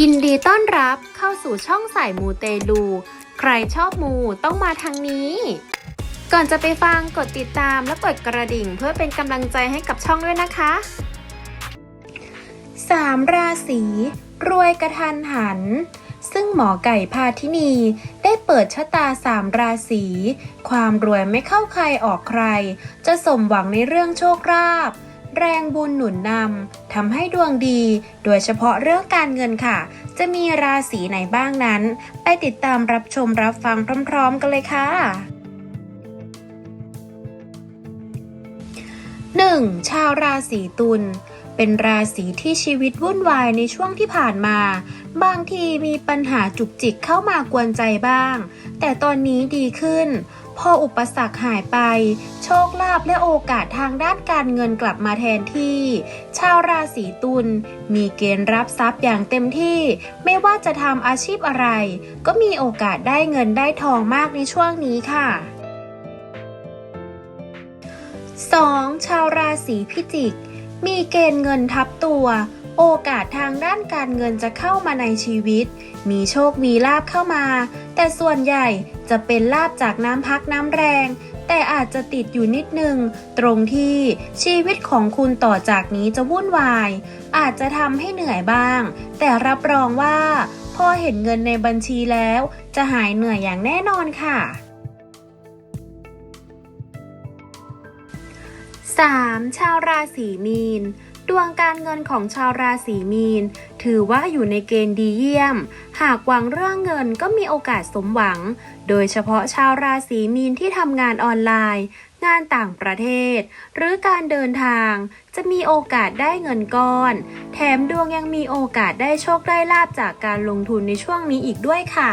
ยินดีต้อนรับเข้าสู่ช่องสายมูเตลู ใครชอบมูต้องมาทางนี้ ก่อนจะไปฟังกดติดตามและกดกระดิ่งเพื่อเป็นกำลังใจให้กับช่องด้วยนะคะสามราศีรวยกระทันหัน มอไก่พาทินี ได้เปิดชะตาสามราศี ความรวยไม่เข้าใครออกใคร จะสมหวังในเรื่องโชคลาภแรงบุญหนุนนำทำให้ดวงดี โดยเฉพาะเรื่องการเงินค่ะ จะมีราศีไหนบ้างนั้น ไปติดตามรับชมรับฟังพร้อมๆกันเลยค่ะ 1. ชาวราศีตุล เป็นราศีที่ชีวิตวุ่นวายในช่วงที่ผ่านมา บางทีมีปัญหาจุกจิกเข้ามากวนใจบ้าง แต่ตอนนี้ดีขึ้น พออุปสรรคหายไป โชคลาภและโอกาสทางด้านการเงินกลับมาแทนที่ ชาวราศีตุลมีเกณฑ์รับทรัพย์อย่างเต็มที่ ไม่ว่าจะทำอาชีพอะไร ก็มีโอกาสได้เงินได้ทองมากในช่วงนี้ค่ะ 2. ชาวราศีพิจิก มีเกณฑ์เงินทับตัว โอกาสทางด้านการเงินจะเข้ามาในชีวิต มีโชคมีลาบเข้ามา แต่ส่วนใหญ่จะเป็นลาบจากน้ำพักน้ำแรง แต่อาจจะติดอยู่นิดนึง ตรงที่ชีวิตของคุณต่อจากนี้จะวุ่นวาย อาจจะทำให้เหนื่อยบ้าง แต่รับรองว่าพอเห็นเงินในบัญชีแล้ว จะหายเหนื่อยอย่างแน่นอนค่ะ 3. ชาวราศีมีน ดวงการเงินของชาวราศีมีน ถือว่าอยู่ในเกณฑ์ดีเยี่ยม หากหวังเรื่องเงินก็มีโอกาสสมหวัง โดยเฉพาะชาวราศีมีนที่ทำงานออนไลน์ งานต่างประเทศ หรือการเดินทาง จะมีโอกาสได้เงินก้อน แถมดวงยังมีโอกาสได้โชคได้ลาบจากการลงทุนในช่วงนี้อีกด้วยค่ะ